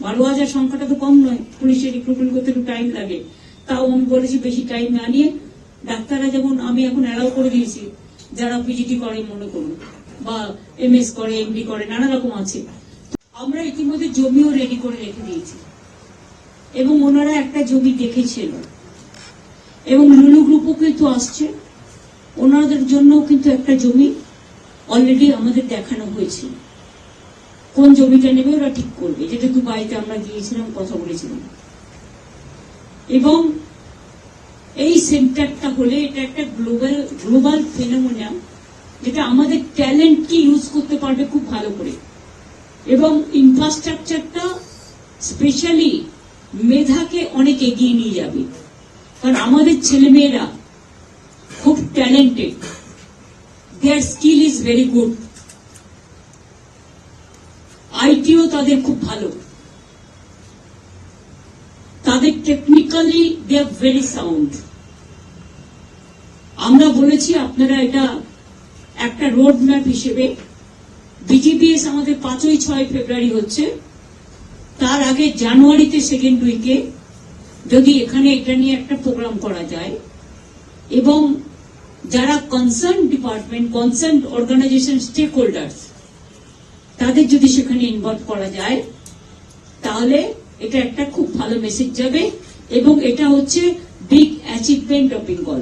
বারো হাজার সংখ্যাটা তো কম নয়। পুলিশের রিক্রুটমেন্ট করতে একটু টাইম লাগে। তাও আমি বলেছি বেশি টাইম না নিয়ে ডাক্তাররা যেমন আমি এখন অ্যালাউ করে দিয়েছি, যারা পিজিটি করে মনে করুন বা এমএস করে এমডি করে, নানা রকম আছে। আমরা ইতিমধ্যে জমিও রেডি করে রেখে দিয়েছি। এবং ওনারা একটা জমি দেখেছিল। এবং লুলু গ্রুপও কিন্তু আসছে। ওনাদের জন্য কিন্তু একটা জমি অলরেডি আমাদের দেখানো হয়েছে। কোন জমিটা নেবে ওরা ঠিক করবে। যেটা দুবাইতে আমরা গিয়েছিলাম, কথা বলেছিলাম। এবং এই সেন্টারটা হলে এটা একটা গ্লোবাল গ্লোবাল ফেনোমেনা, যেটা আমাদের ট্যালেন্টকে ইউজ করতে পারবে খুব ভালো করে। এবং ইনফ্রাস্ট্রাকচারটা স্পেশালি মেধাকে অনেক এগিয়ে নিয়ে যাবে। কারণ আমাদের ছেলেমেয়েরা খুব talented. Their skill is very good. ITO তাদের খুব ভালো। তাদের technically they are very sound আমরা বলেছি আপনারা এটা একটা রোড ম্যাপ হিসেবে বিজিবিএস আমাদের পাঁচই ছয় ফেব্রুয়ারি হচ্ছে, তার আগে জানুয়ারিতে সেকেন্ড উইকে যদি এখানে এটা নিয়ে একটা প্রোগ্রাম করা যায়, এবং যারা concern department concern organisation stakeholders তাদের যদি সেখানে ইনভলভ করা যায়, তাহলে এটা একটা খুব ভালো মেসেজ যাবে এবং এটা হচ্ছে বিগ অ্যাচিভমেন্ট অফ বেঙ্গল